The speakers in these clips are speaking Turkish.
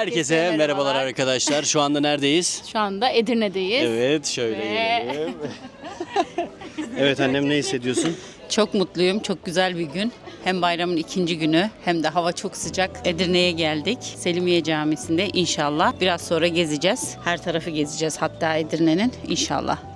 Herkese merhabalar arkadaşlar. Şu anda neredeyiz? Şu anda Edirne'deyiz. Evet, şöyle Ve- gelelim. evet annem ne hissediyorsun? Çok mutluyum. Çok güzel bir gün. Hem bayramın ikinci günü hem de hava çok sıcak. Edirne'ye geldik. Selimiye Camisi'nde inşallah. Biraz sonra gezeceğiz. Her tarafı gezeceğiz hatta Edirne'nin inşallah.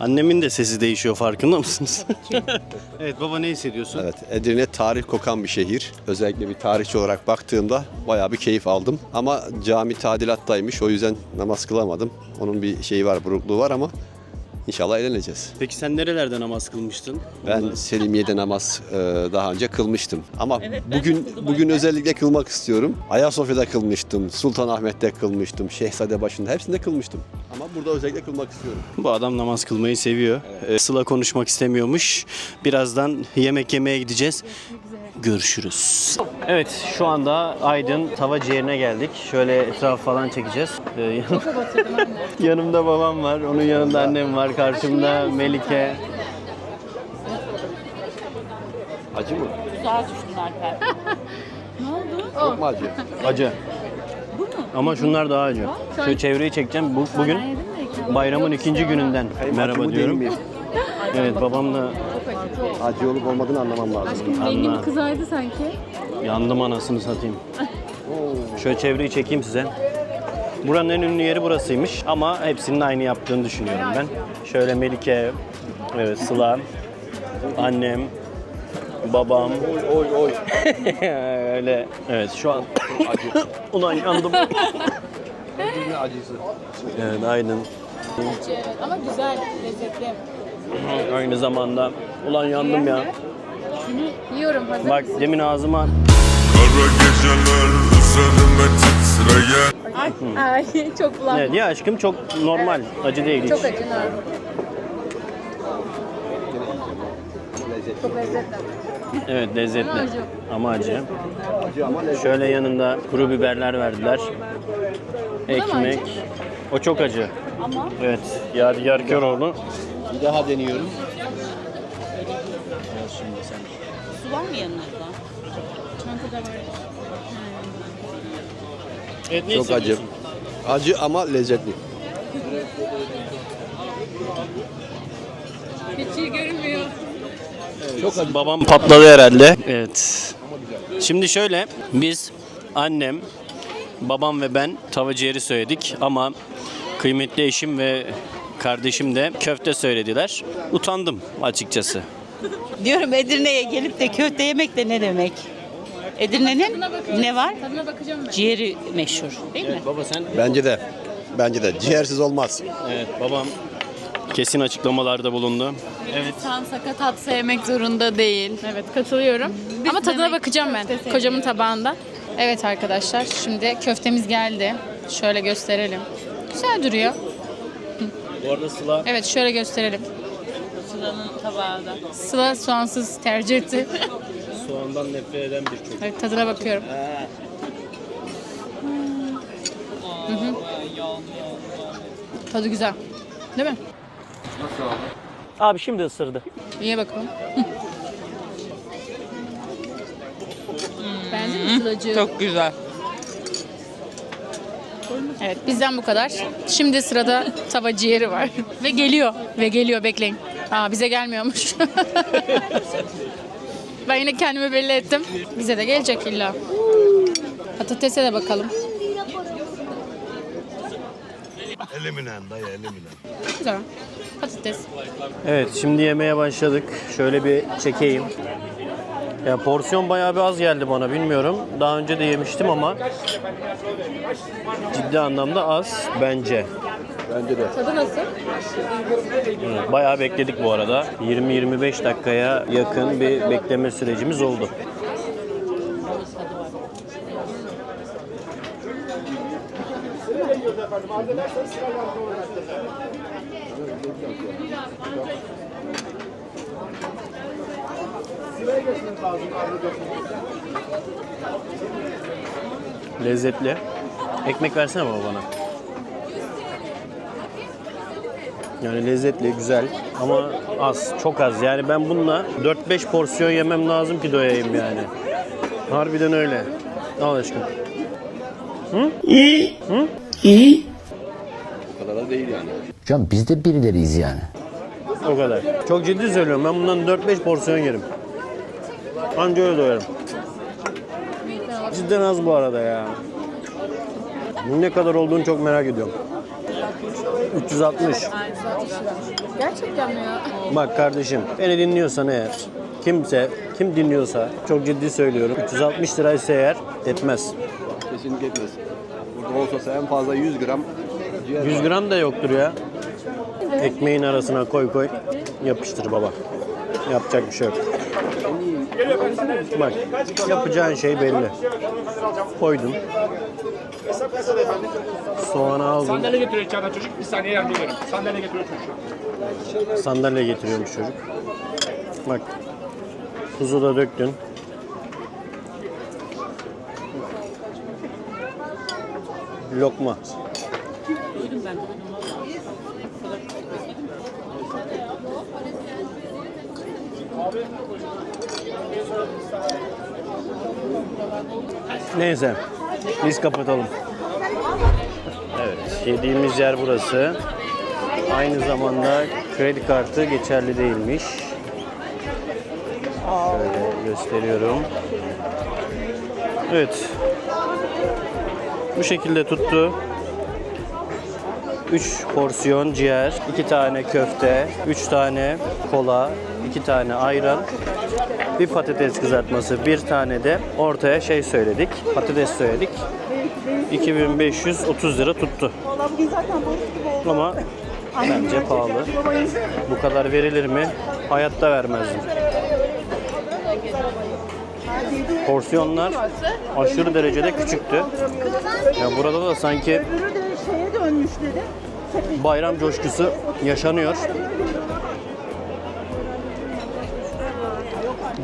Annemin de sesi değişiyor farkında mısınız? evet baba ne hissediyorsun? Evet, Edirne tarih kokan bir şehir. Özellikle bir tarihçi olarak baktığımda bayağı bir keyif aldım. Ama cami tadilattaymış, o yüzden namaz kılamadım. Onun bir şeyi var, burukluğu var ama inşallah eğleneceğiz. Peki sen nerelerde namaz kılmıştın? Ben Selimiye'de namaz e, daha önce kılmıştım. Ama bugün bugün özellikle kılmak istiyorum. Ayasofya'da kılmıştım, Sultanahmet'te kılmıştım, Şehzadebaşı'nda hepsinde kılmıştım. Ama burada özellikle kılmak istiyorum. Bu adam namaz kılmayı seviyor. Ee, Sıla konuşmak istemiyormuş. Birazdan yemek yemeye gideceğiz. Görüşürüz. Evet şu anda Aydın tava ciğerine geldik. Şöyle etraf falan çekeceğiz. Ee, yan- yanımda babam var, onun yanında annem var, karşımda Melike. Acı mı? Tuzağa düştün Alper. Çok mu acı? Acı. Ama şunlar daha acı. Şu çevreyi çekeceğim. Bu, bugün bayramın ikinci gününden. Merhaba diyorum. Evet babam da Acı olup olmadığını anlamam lazım. Anla. kızardı sanki. Yandım anasını satayım. Şöyle çevreyi çekeyim size. Buranın en ünlü yeri burasıymış ama hepsinin aynı yaptığını düşünüyorum ben. Şöyle Melike, evet Sıla, annem, babam. Oy oy. Öyle. Evet şu an ulan yandım. Edirne acısı. Evet aynen. Ama güzel, lezzetli. Aynı zamanda ulan yandım ya. Yiyorum hazır. Bak demin ağzıma Kara geceler üzerime titreyen Ay çok bulandım. Evet ya aşkım çok normal. Acı değil hiç. Çok acı normal. Çok lezzetli. Evet lezzetli. Ama acı. Ama acı. Acı ama lezzetli. Şöyle yanında kuru biberler verdiler. Ekmek. O çok acı. Ama Evet. Yadigar Köroğlu. Bir daha deniyorum. Su var mı yanınızda? çantada var. Evet, ne Çok acı. Acı ama lezzetli. Hiç iyi görünmüyor. Çok acı. Babam patladı herhalde. Evet. Şimdi şöyle biz annem, babam ve ben tava ciğeri söyledik ama kıymetli eşim ve kardeşim de köfte söylediler. Utandım açıkçası. Diyorum Edirne'ye gelip de köfte yemek de ne demek? Edirne'nin ne var? Ciğeri meşhur değil mi? Baba sen Bence de. Bence de. Ciğersiz olmaz. Evet babam kesin açıklamalarda bulundu. Evet. İnsan sakatat sevmek zorunda değil. Evet katılıyorum. Ama tadına bakacağım ben. Kocamın tabağında. Evet arkadaşlar şimdi köftemiz geldi. Şöyle gösterelim. Güzel duruyor. Bu arada Sıla Evet şöyle gösterelim. Sıla'nın tabağı da. Sıla soğansız tercih etti. soğandan nefret eden bir çocuk. Evet tadına bakıyorum. Hı hı. Tadı güzel. Değil mi? Abi şimdi ısırdı. Ye bakalım. Beğendin mi Sıla'cığım? Çok güzel. Evet bizden bu kadar. Şimdi sırada tava ciğeri var. Ve geliyor. Ve geliyor bekleyin. Aa bize gelmiyormuş. ben yine kendimi belli ettim. Bize de gelecek illa. Patatese de bakalım. Eliminen dayı eliminen Güzel. Patates. Evet şimdi yemeye başladık. Şöyle bir çekeyim. Ya porsiyon bayağı bir az geldi bana bilmiyorum. Daha önce de yemiştim ama ciddi anlamda az bence. Bence de. Tadı nasıl? Bayağı bekledik bu arada. 20-25 dakikaya yakın bir bekleme sürecimiz oldu. Lezzetli. Ekmek versene baba bana. Yani lezzetli, güzel ama az, çok az. Yani ben bununla 4-5 porsiyon yemem lazım ki doyayım yani. Harbiden öyle. Al aşkım. O kadar değil yani. Can biz de birileriyiz yani. O kadar. Çok ciddi söylüyorum. Ben bundan 4-5 porsiyon yerim. Anca öyle doyarım. Cidden az bu arada ya. Ne kadar olduğunu çok merak ediyorum. 360. Gerçekten mi ya? Bak kardeşim beni dinliyorsan eğer kimse kim dinliyorsa çok ciddi söylüyorum 360 liraysa eğer etmez. Kesinlikle etmez. Burada olsa en fazla 100 gram 100 gram da yoktur ya. Ekmeğin arasına koy koy yapıştır baba. Yapacak bir şey yok. Bak yapacağın şey belli. Koydun. Soğanı aldın. Sandalye getiriyor içeriden çocuk. Bir saniye yardımcı olurum. Sandalye getiriyor çocuk. Sandalye getiriyormuş çocuk. Bak. Tuzu da döktün. Lokma. Neyse. Biz kapatalım. Evet. Yediğimiz yer burası. Aynı zamanda kredi kartı geçerli değilmiş. Şöyle gösteriyorum. Evet. Bu şekilde tuttu. 3 porsiyon ciğer, 2 tane köfte, 3 tane kola, 2 tane ayran, bir patates kızartması, bir tane de ortaya şey söyledik, patates söyledik. 2530 lira tuttu. Ama bence pahalı. Bu kadar verilir mi? Hayatta vermezdim. Porsiyonlar aşırı derecede küçüktü. Ya burada da sanki Öbürü de şeye dönmüş dedi. Bayram coşkusu yaşanıyor.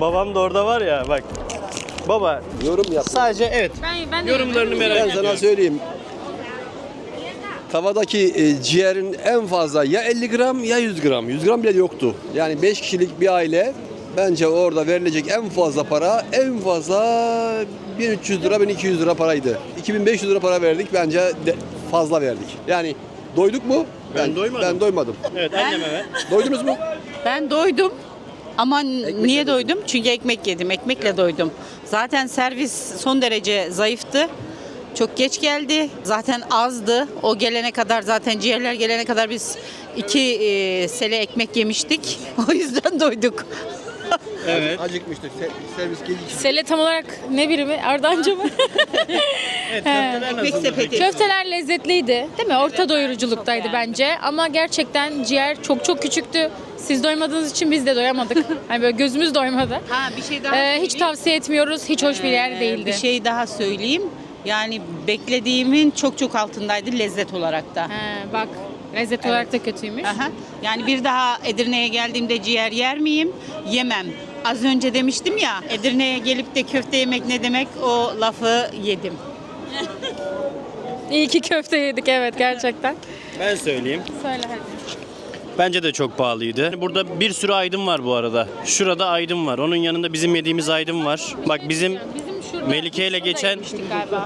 Babam da orada var ya bak. Baba yorum yap. sadece evet Ben, ben yorumlarını merak Ben ediyorum. sana söyleyeyim. Tavadaki e, ciğerin en fazla ya 50 gram ya 100 gram. 100 gram bile yoktu. Yani 5 kişilik bir aile bence orada verilecek en fazla para en fazla 1300 lira 1200 lira paraydı. 2500 lira para verdik bence de fazla verdik. Yani doyduk mu? Ben doymadım. Ben doymadım. Evet anneme ver. Doydunuz mu? Ben doydum. Ama niye doydum? Çünkü ekmek yedim. Ekmekle doydum. Zaten servis son derece zayıftı. Çok geç geldi. Zaten azdı. O gelene kadar zaten ciğerler gelene kadar biz iki e, sele ekmek yemiştik. O yüzden doyduk. Evet. Acıkmıştık. Servis gecikti. Sele tam olarak ne birimi? Ardancı mı? Evet köfteler Ekmek sepeti. peki? Köfteler lezzetliydi. Değil mi? Orta doyuruculuktaydı bence. Ama gerçekten ciğer çok çok küçüktü. Siz doymadığınız için biz de doyamadık. Hani böyle gözümüz doymadı. Ha bir şey daha Ee, hiç söyleyeyim. tavsiye etmiyoruz. Hiç hoş bir yer Ee, değildi. Bir şey daha söyleyeyim. Yani beklediğimin çok çok altındaydı lezzet olarak da. He, bak lezzet olarak da kötüymüş. Aha. Yani bir daha Edirne'ye geldiğimde ciğer yer miyim? Yemem. Az önce demiştim ya Edirne'ye gelip de köfte yemek ne demek o lafı yedim. İyi ki köfte yedik evet gerçekten. Ben söyleyeyim. Söyle hadi. Bence de çok pahalıydı. Burada bir sürü aydın var bu arada. Şurada aydın var. Onun yanında bizim yediğimiz aydın var. Bak bizim. Melike ile geçen.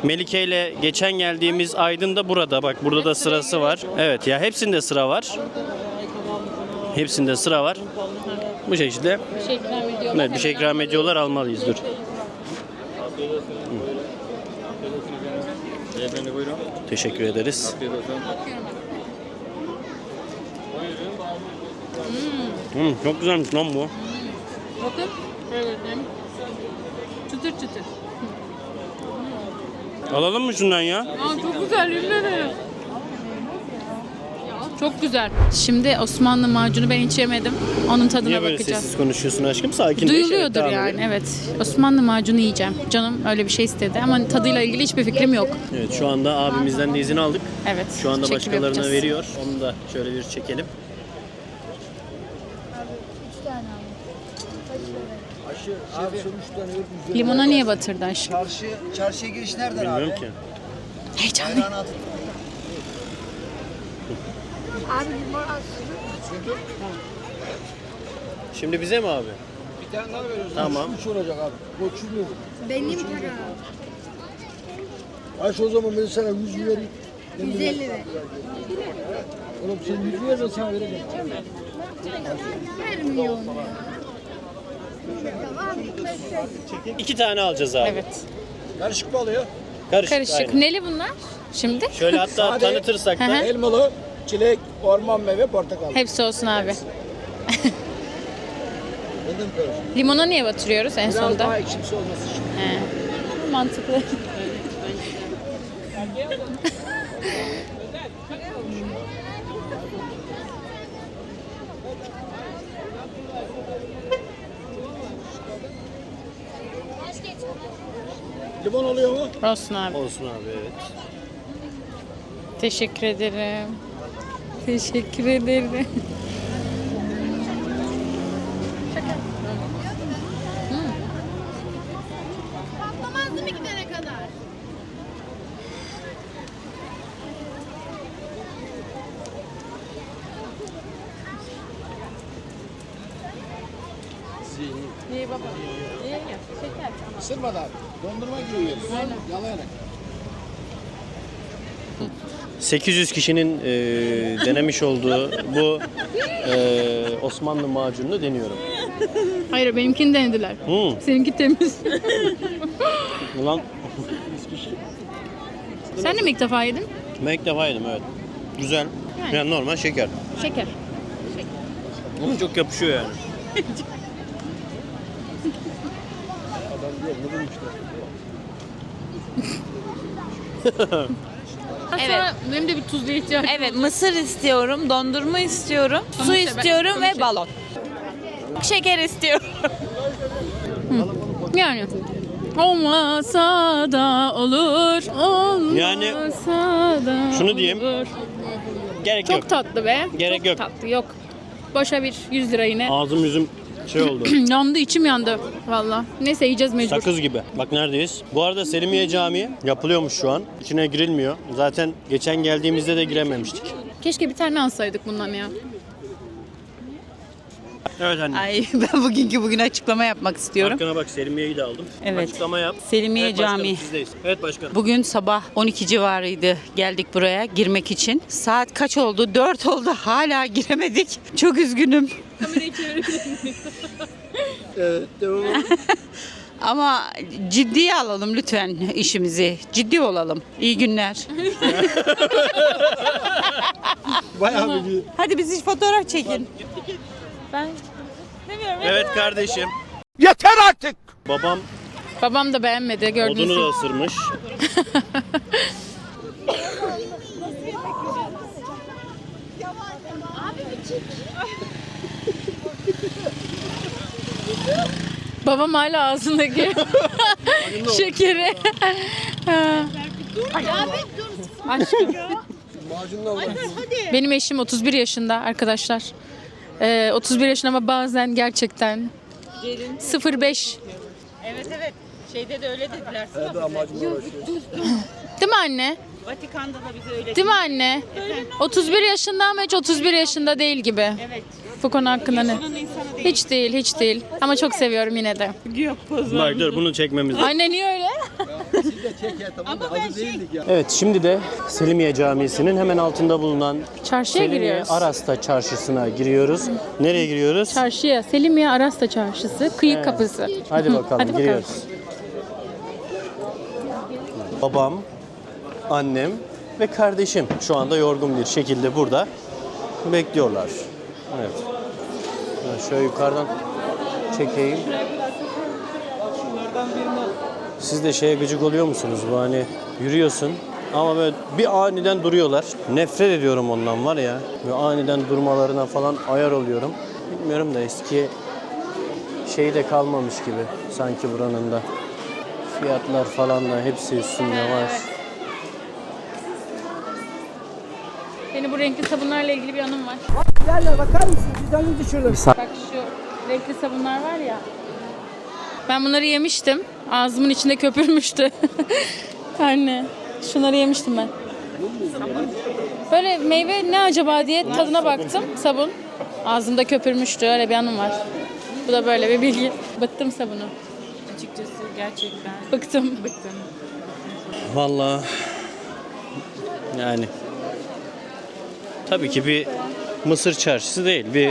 Melike ile geçen geldiğimiz aydın da burada. Bak burada da sırası var. Evet ya hepsinde sıra var. Hepsinde sıra var. Bu şekilde şey evet, bir şey ikram ediyorlar almalıyız dur. Teşekkür ederiz. Hmm, çok güzelmiş lan bu. Bakın. Evet. Çıtır çıtır. Alalım mı şundan ya? Aa, çok güzel ederim. Çok güzel. Şimdi Osmanlı macunu ben hiç yemedim. Onun tadına Niye böyle bakacağız. sessiz konuşuyorsun aşkım? Sakinleş. Duyuluyordur devam yani evet. Osmanlı macunu yiyeceğim. Canım öyle bir şey istedi ama tadıyla ilgili hiçbir fikrim yok. Evet şu anda abimizden de izin aldık. Evet. Şu anda çekim başkalarına yapacağız. veriyor. Onu da şöyle bir çekelim. Limona niye batırdı aşkım? Çarşı, çarşıya giriş nereden abi? Bilmiyorum ki. Ayağını at. Şimdi bize mi abi? Bir tane daha veriyorsun. Tamam. Üç olacak abi. Koçum yok. Aç o zaman ben sana 100 vereyim. 150 ver. Oğlum sen 100 ver ben sana vereceğim. İki tane alacağız abi. Evet. Karışık mı alıyor? Karışık. Karışık. aynen. Neli bunlar? Şimdi? Şöyle hatta Sade. tanıtırsak Hı da hı. Elmalı, çilek, orman meyve, portakal. Hepsi olsun abi. Karışık? Limona niye batırıyoruz en Biraz sonda? daha ekşimsi olması için. He. Mantıklı. Limon oluyor mu? Olsun abi. olsun abi evet. Teşekkür ederim. Teşekkür ederim. Patlamazdı mı gidene kadar? İyi baba. İyi ya. Şeker. Isırmadan. Dondurma gibi yiyoruz. Yalayarak. 800 kişinin e, denemiş olduğu bu e, Osmanlı macununu deniyorum. Hayır benimkini denediler. Hmm. Seninki temiz. Ulan Sen de mi ilk defa yedin? ben ilk defa yedim evet. Güzel. Yani normal şeker. Şeker. Ama çok yapışıyor yani. Evet. Benim de bir tuzluya ihtiyacım Evet mısır istiyorum, dondurma istiyorum, su istiyorum pamuk ve şeker. balon. Şeker istiyorum. Yani. Olmasa da olur. Olmasa Yani da şunu diyeyim, olur. Gerek Çok yok. tatlı be. Gerek Çok yok. tatlı yok. Boşa bir 100 lira yine. Ağzım yüzüm şey oldu. yandı içim yandı valla. Neyse yiyeceğiz mecbur. Sakız gibi. Bak neredeyiz? Bu arada Selimiye Camii yapılıyormuş şu an. İçine girilmiyor. Zaten geçen geldiğimizde de girememiştik. Keşke bir tane alsaydık bundan ya. Evet anne. Ay ben bugünkü bugün açıklama yapmak istiyorum. Arkana bak Selimiye'yi de aldım. Evet. Açıklama yap. Selimiye evet, başkanım, Camii. sizdeyiz. Evet başkanım. Bugün sabah 12 civarıydı geldik buraya girmek için. Saat kaç oldu? 4 oldu hala giremedik. Çok üzgünüm. Evet, devam Ama ciddiye alalım lütfen işimizi. Ciddi olalım. İyi günler. Bayağı bir Hadi biz hiç fotoğraf çekin. Evet kardeşim. Yeter artık! Babam Babam da beğenmedi gördüğünüz odunu gibi. da ısırmış. Babam hala ağzındaki şekeri. Ha. Aşkım. Benim eşim 31 yaşında arkadaşlar. Ee, 31 yaşında ama bazen gerçekten 05 Evet evet. Şeyde de öyle dediler. Evet, macunla uğraşıyor. Değil mi anne? Vatikan'da da bize öyle Değil mi anne? 31 yaşında ama hiç 31 yaşında değil gibi. Evet. Bu konu hakkında ne? Hiç değil, hiç değil. Ama çok seviyorum yine de. Bak dur bunu çekmemiz lazım. Anne niye öyle? Hazır değildik ya. Evet şimdi de Selimiye Camisi'nin hemen altında bulunan Çarşıya Selimiye giriyoruz. Arasta Çarşısı'na giriyoruz. Nereye giriyoruz? Çarşıya, Selimiye Arasta Çarşısı, kıyı kapısı. Hadi bakalım Hadi giriyoruz. Babam, annem ve kardeşim şu anda yorgun bir şekilde burada bekliyorlar. Evet. Ben şöyle yukarıdan çekeyim. Siz de şeye gıcık oluyor musunuz? Bu hani yürüyorsun ama böyle bir aniden duruyorlar. Nefret ediyorum ondan var ya. Böyle aniden durmalarına falan ayar oluyorum. Bilmiyorum da eski şey de kalmamış gibi sanki buranın da. Fiyatlar falan da hepsi üstünde var. Benim bu renkli sabunlarla ilgili bir anım var. Gel bakar mısın? Bizden düşürdüm. Bak şu renkli sabunlar var ya. Ben bunları yemiştim. Ağzımın içinde köpürmüştü. Anne. Şunları yemiştim ben. Böyle meyve ne acaba diye tadına baktım. Sabun. Ağzımda köpürmüştü. Öyle bir anım var. Bu da böyle bir bilgi. Bıktım sabunu. Açıkçası gerçekten Bıktım. Vallahi yani tabii ki bir Mısır çarşısı değil. Bir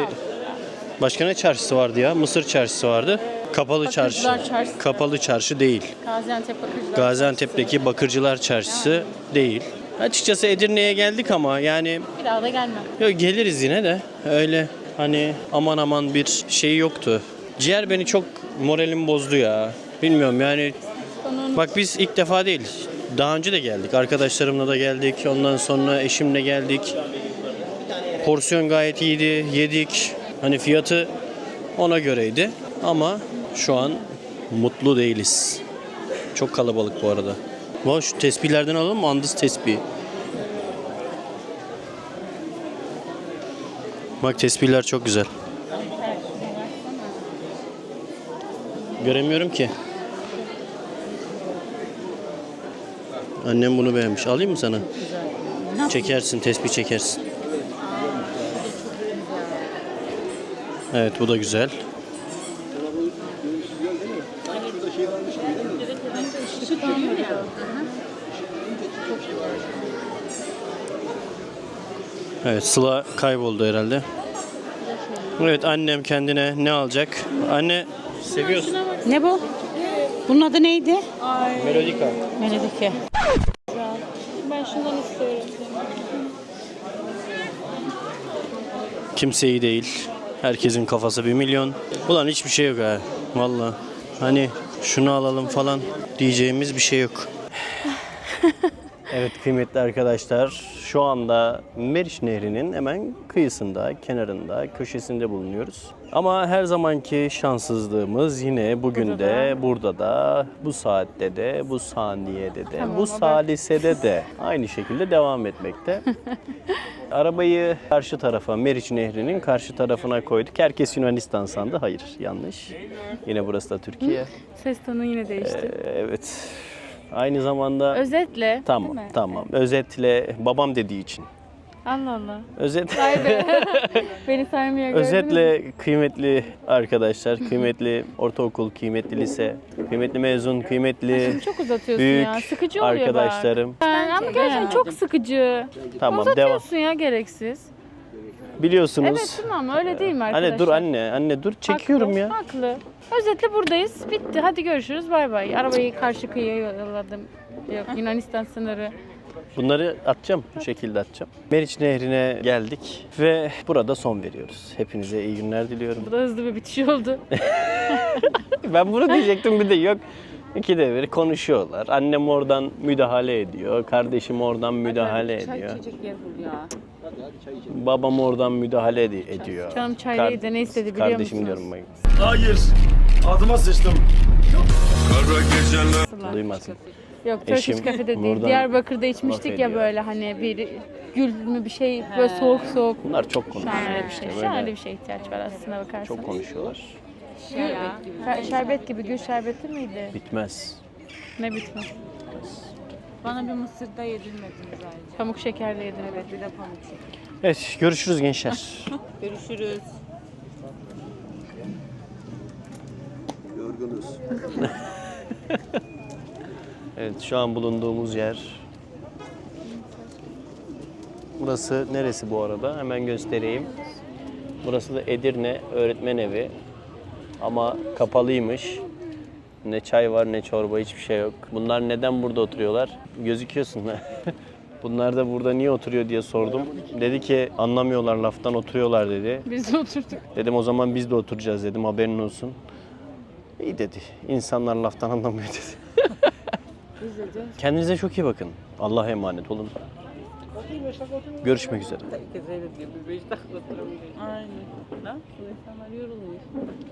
başka ne çarşısı vardı ya? Mısır çarşısı vardı. Kapalı çarşı. Bakırcılar Çarşısı. Kapalı çarşı değil. Gaziantep Bakırcılar. Gaziantep'teki Bakırcılar Çarşısı değil. Açıkçası Edirne'ye geldik ama yani Bir daha da gelmem. Yok geliriz yine de öyle hani aman aman bir şey yoktu. Ciğer beni çok moralim bozdu ya. Bilmiyorum yani bak biz ilk defa değil. Daha önce de geldik. Arkadaşlarımla da geldik. Ondan sonra eşimle geldik. Porsiyon gayet iyiydi. Yedik. Hani fiyatı ona göreydi. Ama şu an mutlu değiliz. Çok kalabalık bu arada. Vay şu tespihlerden alalım mı? Andız tespihi. Bak tespihler çok güzel. Göremiyorum ki. Annem bunu beğenmiş. Alayım mı sana? Çekersin, tespih çekersin. Evet, bu da güzel. Evet, Sıla kayboldu herhalde. Evet, annem kendine ne alacak? Anne seviyorsun. Ne bu? Bunun adı neydi? Melodika. Melodike. Ben şundan istiyorum. Kimse iyi değil. Herkesin kafası bir milyon. Ulan hiçbir şey yok ha. Valla. Hani şunu alalım falan diyeceğimiz bir şey yok. evet kıymetli arkadaşlar şu anda Meriç Nehri'nin hemen kıyısında, kenarında, köşesinde bulunuyoruz. Ama her zamanki şanssızlığımız yine bugün de, burada da, bu saatte de, bu saniyede de, bu salisede de aynı şekilde devam etmekte. Arabayı karşı tarafa, Meriç Nehri'nin karşı tarafına koyduk. Herkes Yunanistan sandı. Hayır, yanlış. Yine burası da Türkiye. Ses tonu yine değişti. Ee, evet. Aynı zamanda Özetle. tamam, değil mi? tamam. Özetle babam dediği için. Allah Allah. Özet Vay be. Beni saymıyor? Özetle kıymetli arkadaşlar, kıymetli ortaokul, kıymetli lise, kıymetli mezun, kıymetli Çok uzatıyorsun büyük ya. Sıkıcı oluyor arkadaşlarım. bak. ama gerçekten çok sıkıcı. Tamam devam. Uzatıyorsun ya gereksiz. Biliyorsunuz. Evet tamam öyle değil mi arkadaşlar? Anne dur anne, anne dur. Çekiyorum Haklı, ya. Haklı. Özetle buradayız. Bitti. Hadi görüşürüz. Bay bay. Arabayı karşı kıyıya yolladım. Yok Yunanistan sınırı. Bunları atacağım. Bu şekilde atacağım. Meriç Nehri'ne geldik ve burada son veriyoruz. Hepinize iyi günler diliyorum. Bu da hızlı bir bitiş oldu. Ben bunu diyecektim bir de yok. İkide bir konuşuyorlar. Annem oradan müdahale ediyor. Kardeşim oradan müdahale ediyor. Babam oradan müdahale ed- ediyor. Canım çaylıydı, ne istedi biliyor Kardeşim musunuz? diyorum bak. Hayır. Adıma sıçtım. Kara geceler. Duymasın. Yok Turkish Eşim Cafe'de değil. buradan Diyarbakır'da içmiştik ya böyle hani bir gül mü bir şey böyle soğuk soğuk. Bunlar çok konuşuyor. Şahane bir işte şey. böyle. Şahane bir şey ihtiyaç var aslında bakarsan. Çok konuşuyorlar. Şer- şerbet gibi gül şerbeti miydi? Bitmez. Ne bitme. Bana bir mısırda yedirmediniz ayrıca. Pamuk şekerli yedim. Evet bir de pamuk şeker. Evet görüşürüz gençler. Görüşürüz. Yorgunuz. Evet şu an bulunduğumuz yer. Burası neresi bu arada? Hemen göstereyim. Burası da Edirne Öğretmen Evi. Ama kapalıymış. Ne çay var ne çorba hiçbir şey yok. Bunlar neden burada oturuyorlar? Gözüküyorsun. Bunlar da burada niye oturuyor diye sordum. Dedi ki anlamıyorlar laftan oturuyorlar dedi. Biz de oturduk. Dedim o zaman biz de oturacağız dedim haberin olsun. İyi dedi. İnsanlar laftan anlamıyor dedi. Kendinize çok iyi bakın. Allah'a emanet olun. Görüşmek üzere. Herkes öyle diyor. Bir beş dakika oturabilir. Aynen. Ne yapsın? İnsanlar yorulmuş.